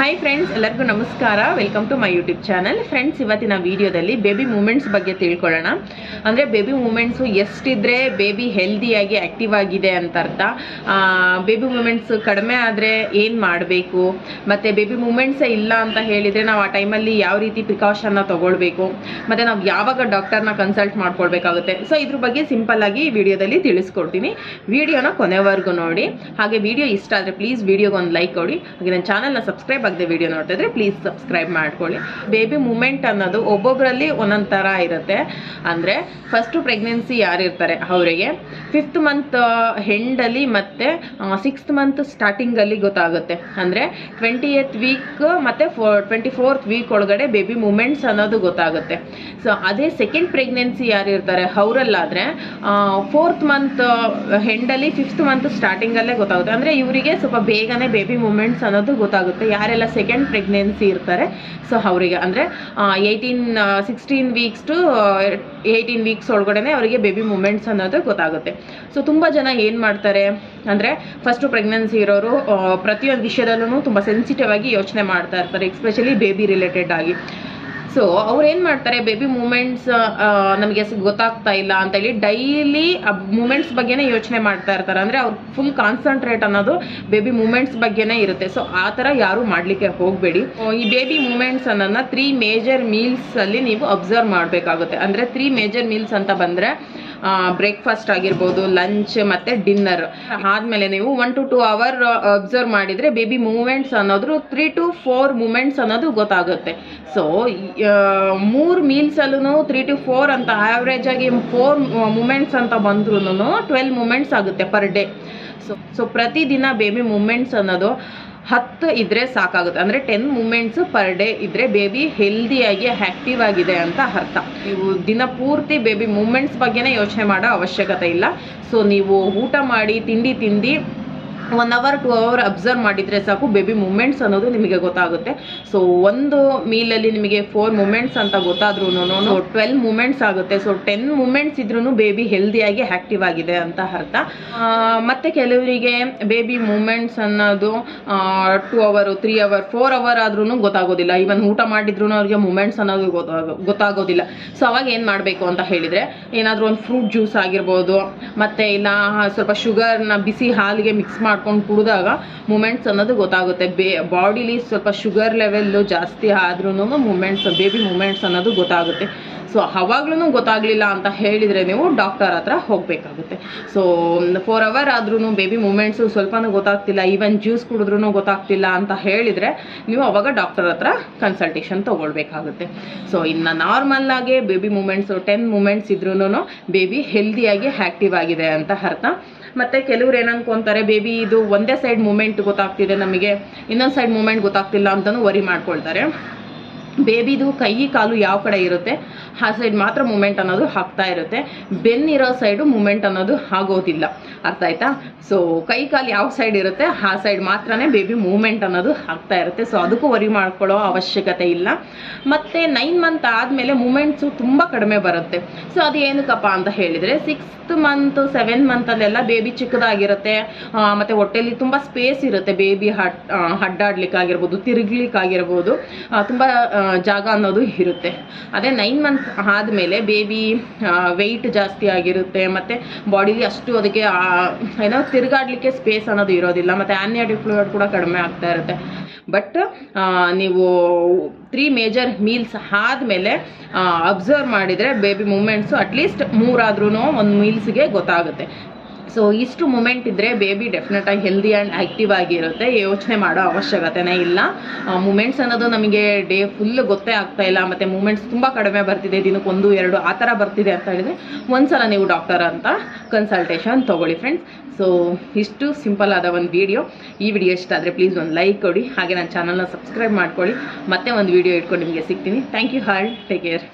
Hi friends ಎಲ್ಲರಿಗೂ ನಮಸ್ಕಾರ. Welcome to my YouTube channel friends ಇವತ್ತಿನ ವಿಡಿಯೋದಲ್ಲಿ ಬೇಬಿ ಮೂಮೆಂಟ್ಸ್ ಬಗ್ಗೆ ತಿಳ್ಕೊಳ್ಳೋಣ. ಅಂದರೆ ಬೇಬಿ ಮೂಮೆಂಟ್ಸು ಎಷ್ಟಿದ್ರೆ ಬೇಬಿ ಹೆಲ್ದಿಯಾಗಿ ಆ್ಯಕ್ಟಿವ್ ಆಗಿದೆ ಅಂತ ಅರ್ಥ. ಬೇಬಿ ಮೂಮೆಂಟ್ಸ್ ಕಡಿಮೆ ಆದರೆ ಏನು ಮಾಡಬೇಕು? ಮತ್ತು ಬೇಬಿ ಮೂಮೆಂಟ್ಸೇ ಇಲ್ಲ ಅಂತ ಹೇಳಿದರೆ ನಾವು ಆ ಟೈಮಲ್ಲಿ ಯಾವ ರೀತಿ ಪ್ರಿಕಾಷನ್ನ ತೊಗೊಳ್ಬೇಕು? ಮತ್ತು ನಾವು ಯಾವಾಗ ಡಾಕ್ಟರ್ನ ಕನ್ಸಲ್ಟ್ ಮಾಡ್ಕೊಳ್ಬೇಕಾಗುತ್ತೆ? ಸೊ ಇದ್ರ ಬಗ್ಗೆ ಸಿಂಪಲ್ ಆಗಿ ಈ ವಿಡಿಯೋದಲ್ಲಿ ತಿಳಿಸ್ಕೊಡ್ತೀನಿ. ವಿಡಿಯೋನ ಕೊನೆವರೆಗೂ ನೋಡಿ. ಹಾಗೆ ವಿಡಿಯೋ ಇಷ್ಟ ಆದರೆ ಪ್ಲೀಸ್ ವಿಡಿಯೋಗೆ ಒಂದು ಲೈಕ್ ಕೊಡಿ. ಹಾಗೆ ನನ್ನ ಚಾನಲ್ನ ಸಬ್ಸ್ಕ್ರೈಬ್ ಆಗದೆ ವಿಡಿಯೋ ನೋಡ್ತಾ ಇದ್ರೆ ಪ್ಲೀಸ್ ಸಬ್ಸ್ಕ್ರೈಬ್ ಮಾಡ್ಕೊಳ್ಳಿ. ಬೇಬಿ ಮೂಮೆಂಟ್ ಅನ್ನೋದು ಒಬ್ಬೊಬ್ಬರಲ್ಲಿ ಒಂದೊಂದು ಥರ ಇರುತ್ತೆ. ಅಂದರೆ ಫಸ್ಟು ಪ್ರೆಗ್ನೆನ್ಸಿ ಯಾರಿರ್ತಾರೆ ಅವರಿಗೆ ಫಿಫ್ತ್ ಮಂತ್ ಹೆಂಡಲ್ಲಿ ಮತ್ತು ಸಿಕ್ಸ್ತ್ ಮಂತ್ ಸ್ಟಾರ್ಟಿಂಗಲ್ಲಿ ಗೊತ್ತಾಗುತ್ತೆ. ಅಂದರೆ ಟ್ವೆಂಟಿ ಏತ್ ವೀಕ್ ಮತ್ತು ಫೋ ಟ್ವೆಂಟಿ ಫೋರ್ತ್ ವೀಕ್ ಒಳಗಡೆ ಬೇಬಿ ಮೂಮೆಂಟ್ಸ್ ಅನ್ನೋದು ಗೊತ್ತಾಗುತ್ತೆ. ಸೊ ಅದೇ ಸೆಕೆಂಡ್ ಪ್ರೆಗ್ನೆನ್ಸಿ ಯಾರಿರ್ತಾರೆ ಅವರಲ್ಲಾದರೆ ಫೋರ್ತ್ ಮಂತ್ ಹೆಂಡಲ್ಲಿ ಫಿಫ್ತ್ ಮಂತ್ ಸ್ಟಾರ್ಟಿಂಗಲ್ಲೇ ಗೊತ್ತಾಗುತ್ತೆ. ಅಂದರೆ ಇವರಿಗೆ ಸ್ವಲ್ಪ ಬೇಗನೆ ಬೇಬಿ ಮೂಮೆಂಟ್ಸ್ ಅನ್ನೋದು ಗೊತ್ತಾಗುತ್ತೆ. ಯಾರೆಲ್ಲ ಸೆಕೆಂಡ್ ಪ್ರೆಗ್ನೆನ್ಸಿ ಇರ್ತಾರೆ. ಸೊ ಅವರಿಗೆ ಅಂದರೆ eighteen sixteen weeks to eighteen weeks ಒಳಗಡೆ ಅವರಿಗೆ ಬೇಬಿ ಮೂಮೆಂಟ್ಸ್ ಅನ್ನೋದು ಗೊತ್ತಾಗುತ್ತೆ. ಸೊ ತುಂಬ ಜನ ಏನು ಮಾಡ್ತಾರೆ ಅಂದರೆ ಫಸ್ಟು ಪ್ರೆಗ್ನೆನ್ಸಿ ಇರೋರು ಪ್ರತಿಯೊಂದು ವಿಷಯದಲ್ಲೂ ತುಂಬ ಸೆನ್ಸಿಟಿವ್ ಆಗಿ ಯೋಚನೆ ಮಾಡ್ತಾ ಇರ್ತಾರೆ ಎಸ್ಪೆಷಲಿ ಬೇಬಿ ರಿಲೇಟೆಡ್ ಆಗಿ. ಸೊ ಅವ್ರು ಏನು ಮಾಡ್ತಾರೆ ಬೇಬಿ ಮೂಮೆಂಟ್ಸ್ ನಮಗೆ ಗೊತ್ತಾಗ್ತಾ ಇಲ್ಲ ಅಂತ ಹೇಳಿ ಡೈಲಿ ಮೂಮೆಂಟ್ಸ್ ಬಗ್ಗೆನೇ ಯೋಚನೆ ಮಾಡ್ತಾ ಇರ್ತಾರೆ. ಅಂದರೆ ಅವ್ರು ಫುಲ್ ಕಾನ್ಸಂಟ್ರೇಟ್ ಅನ್ನೋದು ಬೇಬಿ ಮೂಮೆಂಟ್ಸ್ ಬಗ್ಗೆನೇ ಇರುತ್ತೆ. ಸೊ ಆ ಥರ ಯಾರು ಮಾಡಲಿಕ್ಕೆ ಹೋಗಬೇಡಿ. ಈ ಬೇಬಿ ಮೂಮೆಂಟ್ಸ್ ಅನ್ನೋದನ್ನ ತ್ರೀ ಮೇಜರ್ ಮೀಲ್ಸಲ್ಲಿ ನೀವು ಅಬ್ಸರ್ವ್ ಮಾಡಬೇಕಾಗುತ್ತೆ. ಅಂದರೆ ತ್ರೀ ಮೇಜರ್ ಮೀಲ್ಸ್ ಅಂತ ಬಂದರೆ ಬ್ರೇಕ್ಫಾಸ್ಟ್ ಆಗಿರ್ಬೋದು ಲಂಚ್ ಮತ್ತು ಡಿನ್ನರ್ ಆದಮೇಲೆ ನೀವು one to two hour observe ಮಾಡಿದರೆ ಬೇಬಿ ಮೂಮೆಂಟ್ಸ್ ಅನ್ನೋದು ತ್ರೀ ಟು ಫೋರ್ ಮೂಮೆಂಟ್ಸ್ ಅನ್ನೋದು ಗೊತ್ತಾಗುತ್ತೆ. ಸೊ ಮೂರು ಮೀಲ್ಸಲ್ಲೂ ತ್ರೀ ಟು ಫೋರ್ ಅಂತ ಆವ್ರೇಜ್ ಆಗಿ ಫೋರ್ ಮೂಮೆಂಟ್ಸ್ ಅಂತ ಬಂದ್ರೂ ಟ್ವೆಲ್ ಮೂಮೆಂಟ್ಸ್ ಆಗುತ್ತೆ ಪರ್ ಡೇ ಸೊ ಸೊ ಪ್ರತಿದಿನ ಬೇಬಿ ಮೂಮೆಂಟ್ಸ್ ಅನ್ನೋದು ಹತ್ತು ಇದ್ರೆ ಸಾಕಾಗುತ್ತೆ. ಅಂದರೆ ಟೆನ್ ಮೂಮೆಂಟ್ಸ್ ಪರ್ ಡೇ ಇದ್ರೆ ಬೇಬಿ ಹೆಲ್ದಿಯಾಗಿ ಆಕ್ಟಿವ್ ಆಗಿದೆ ಅಂತ ಅರ್ಥ. ನೀವು ದಿನ ಪೂರ್ತಿ ಬೇಬಿ ಮೂಮೆಂಟ್ಸ್ ಬಗ್ಗೆನೇ ಯೋಚನೆ ಮಾಡೋ ಅವಶ್ಯಕತೆ ಇಲ್ಲ. ಸೊ ನೀವು ಊಟ ಮಾಡಿ, ತಿಂಡಿ ತಿಂದು one hour two hour observe ಮಾಡಿದರೆ ಸಾಕು. ಬೇಬಿ ಮೂಮೆಂಟ್ಸ್ ಅನ್ನೋದು ನಿಮಗೆ ಗೊತ್ತಾಗುತ್ತೆ. ಸೊ ಒಂದು ಮೀಲಲ್ಲಿ ನಿಮಗೆ ಫೋರ್ ಮೂಮೆಂಟ್ಸ್ ಅಂತ ಗೊತ್ತಾದ್ರೂ ಟ್ವೆಲ್ ಮೂಮೆಂಟ್ಸ್ ಆಗುತ್ತೆ. ಸೊ ಟೆನ್ ಮೂಮೆಂಟ್ಸ್ ಇದ್ರೂ ಬೇಬಿ ಹೆಲ್ದಿಯಾಗಿ ಆ್ಯಕ್ಟಿವ್ ಆಗಿದೆ ಅಂತ ಅರ್ಥ. ಮತ್ತು ಕೆಲವರಿಗೆ ಬೇಬಿ ಮೂಮೆಂಟ್ಸ್ ಅನ್ನೋದು two hour three hour four hour ಆದ್ರೂ ಗೊತ್ತಾಗೋದಿಲ್ಲ. ಈವನ್ ಊಟ ಮಾಡಿದ್ರು ಅವ್ರಿಗೆ ಮೂಮೆಂಟ್ಸ್ ಅನ್ನೋದು ಗೊತ್ತಾಗೋ ಗೊತ್ತಾಗೋದಿಲ್ಲ. ಸೊ ಅವಾಗ ಏನು ಮಾಡಬೇಕು ಅಂತ ಹೇಳಿದರೆ ಏನಾದರೂ ಒಂದು ಫ್ರೂಟ್ ಜ್ಯೂಸ್ ಆಗಿರ್ಬೋದು ಮತ್ತು ಇಲ್ಲ ಸ್ವಲ್ಪ ಶುಗರ್ನ ಬಿಸಿ ಹಾಲಿಗೆ ಮಿಕ್ಸ್ ಮಾಡ್ಕೊಂಡು ಕುಡಿದಾಗ ಮೂಮೆಂಟ್ಸ್ ಅನ್ನೋದು ಗೊತ್ತಾಗುತ್ತೆ. ಬೇ ಬಾಡಿಲಿ ಸ್ವಲ್ಪ ಶುಗರ್ ಲೆವೆಲ್ಲು ಜಾಸ್ತಿ ಆದ್ರೂ ಮೂಮೆಂಟ್ಸ್ ಬೇಬಿ ಮೂಮೆಂಟ್ಸ್ ಅನ್ನೋದು ಗೊತ್ತಾಗುತ್ತೆ. ಸೊ ಅವಾಗ್ಲೂ ಗೊತ್ತಾಗಲಿಲ್ಲ ಅಂತ ಹೇಳಿದರೆ ನೀವು ಡಾಕ್ಟರ್ ಹತ್ರ ಹೋಗಬೇಕಾಗುತ್ತೆ. ಸೊ ಫೋರ್ ಅವರ್ ಆದ್ರೂ ಬೇಬಿ ಮೂಮೆಂಟ್ಸು ಸ್ವಲ್ಪನೂ ಗೊತ್ತಾಗ್ತಿಲ್ಲ ಈವನ್ ಜ್ಯೂಸ್ ಕುಡಿದ್ರೂ ಗೊತ್ತಾಗ್ತಿಲ್ಲ ಅಂತ ಹೇಳಿದರೆ ನೀವು ಅವಾಗ ಡಾಕ್ಟರ್ ಹತ್ರ ಕನ್ಸಲ್ಟೇಷನ್ ತೊಗೊಳ್ಬೇಕಾಗುತ್ತೆ. ಸೊ ಇನ್ನು ನಾರ್ಮಲ್ ಆಗಿ ಬೇಬಿ ಮೂಮೆಂಟ್ಸು ಟೆನ್ ಮೂಮೆಂಟ್ಸ್ ಇದ್ರೂ ಬೇಬಿ ಹೆಲ್ದಿಯಾಗಿ ಆ್ಯಕ್ಟಿವ್ ಆಗಿದೆ ಅಂತ ಅರ್ಥ. ಮತ್ತು ಕೆಲವ್ರು ಏನು ಬೇಬಿ ಇದು ಒಂದೇ ಸೈಡ್ ಮೂಮೆಂಟ್ ಗೊತ್ತಾಗ್ತಿದೆ ನಮಗೆ, ಇನ್ನೊಂದು ಸೈಡ್ ಮೂಮೆಂಟ್ ಗೊತ್ತಾಗ್ತಿಲ್ಲ ಅಂತಲೂ ವರಿ ಮಾಡ್ಕೊಳ್ತಾರೆ. ಬೇಬಿದು ಕೈ, ಕಾಲು ಯಾವ ಕಡೆ ಇರುತ್ತೆ, ಆ ಸೈಡ್ ಮಾತ್ರ ಮೂಮೆಂಟ್ ಅನ್ನೋದು ಆಗ್ತಾ ಇರುತ್ತೆ. ಬೆನ್ನಿರೋ ಸೈಡು ಮೂಮೆಂಟ್ ಅನ್ನೋದು ಆಗೋದಿಲ್ಲ. ಅರ್ಥ ಆಯ್ತಾ? ಸೊ ಕೈ, ಕಾಲು ಯಾವ ಸೈಡ್ ಇರುತ್ತೆ, ಆ ಸೈಡ್ ಮಾತ್ರನೇ ಬೇಬಿ ಮೂಮೆಂಟ್ ಅನ್ನೋದು ಆಗ್ತಾ ಇರುತ್ತೆ. ಸೊ ಅದಕ್ಕೂ ವರಿ ಮಾಡ್ಕೊಳ್ಳೋ ಅವಶ್ಯಕತೆ ಇಲ್ಲ. ಮತ್ತು ನೈನ್ ಮಂತ್ ಆದಮೇಲೆ ಮೂಮೆಂಟ್ಸು ತುಂಬ ಕಡಿಮೆ ಬರುತ್ತೆ. ಸೊ ಅದು ಏನಕ್ಕಪ್ಪ ಅಂತ ಹೇಳಿದರೆ ಸಿಕ್ಸ್ತ್ ಮಂತ್ ಸೆವೆನ್ ಮಂತಲ್ಲೆಲ್ಲ ಬೇಬಿ ಚಿಕ್ಕದಾಗಿರುತ್ತೆ. ಮತ್ತು ಹೊಟ್ಟೆಲಿ ತುಂಬ ಸ್ಪೇಸ್ ಇರುತ್ತೆ. ಬೇಬಿ ಹಡ್ ಅಡ್ಡಾಡ್ಲಿಕ್ಕಾಗಿರ್ಬೋದು, ತಿರುಗ್ಲಿಕ್ಕಾಗಿರ್ಬೋದು. ತುಂಬ ಜಾಗ ಅನ್ನೋದು ಇರುತ್ತೆ. ಅದೇ ನೈನ್ ಮಂತ್ ಆದಮೇಲೆ ಬೇಬಿ ವೆಯ್ಟ್ ಜಾಸ್ತಿ ಆಗಿರುತ್ತೆ. ಮತ್ತು ಬಾಡಿಲಿ ಅಷ್ಟು ಅದಕ್ಕೆ ಏನೋ ತಿರುಗಾಡಲಿಕ್ಕೆ ಸ್ಪೇಸ್ ಅನ್ನೋದು ಇರೋದಿಲ್ಲ. ಮತ್ತು ಆನ್ಯಾ ಫ್ಲೂಯಿಡ್ ಕೂಡ ಕಡಿಮೆ ಆಗ್ತಾ ಇರುತ್ತೆ. ಬಟ್ ನೀವು ತ್ರೀ ಮೇಜರ್ ಮೀಲ್ಸ್ ಆದಮೇಲೆ ಅಬ್ಸರ್ವ್ ಮಾಡಿದರೆ ಬೇಬಿ ಮೂಮೆಂಟ್ಸು ಅಟ್ಲೀಸ್ಟ್ ಮೂರಾದ್ರೂ ಒಂದು ಮೀಲ್ಸ್ಗೆ ಗೊತ್ತಾಗುತ್ತೆ. ಸೊ ಇಷ್ಟು ಮೂಮೆಂಟ್ ಇದ್ದರೆ ಬೇಬಿ ಡೆಫಿನೆಟಾಗಿ ಹೆಲ್ದಿ ಆ್ಯಂಡ್ ಆ್ಯಕ್ಟಿವ್ ಆಗಿರುತ್ತೆ. ಯೋಚನೆ ಮಾಡೋ ಅವಶ್ಯಕತೆನೇ ಇಲ್ಲ. ಮೂಮೆಂಟ್ಸ್ ಅನ್ನೋದು ನಮಗೆ ಡೇ ಫುಲ್ ಗೊತ್ತೇ ಆಗ್ತಾ ಇಲ್ಲ. ಮತ್ತು ಮೂಮೆಂಟ್ಸ್ ತುಂಬ ಕಡಿಮೆ ಬರ್ತಿದೆ. ದಿನಕ್ಕೆ ಒಂದು, ಎರಡು, ಆ ಥರ ಬರ್ತಿದೆ ಅಂತ ಹೇಳಿದರೆ ಒಂದ್ಸಲ ನೀವು ಡಾಕ್ಟರ್ ಅಂತ ಕನ್ಸಲ್ಟೇಷನ್ ತೊಗೊಳ್ಳಿ ಫ್ರೆಂಡ್ಸ್ ಸೊ ಇಷ್ಟು ಸಿಂಪಲ್ ಆದ ಒಂದು ವಿಡಿಯೋ ಈ ವಿಡಿಯೋ ಇಷ್ಟ ಆದರೆ ಪ್ಲೀಸ್ ಒಂದು ಲೈಕ್ ಕೊಡಿ. ಹಾಗೆ ನನ್ನ ಚಾನಲ್ನ ಸಬ್ಸ್ಕ್ರೈಬ್ ಮಾಡ್ಕೊಳ್ಳಿ. ಮತ್ತೆ ಒಂದು ವಿಡಿಯೋ ಇಟ್ಕೊಂಡು ನಿಮಗೆ ಸಿಗ್ತೀನಿ. Thank you all take care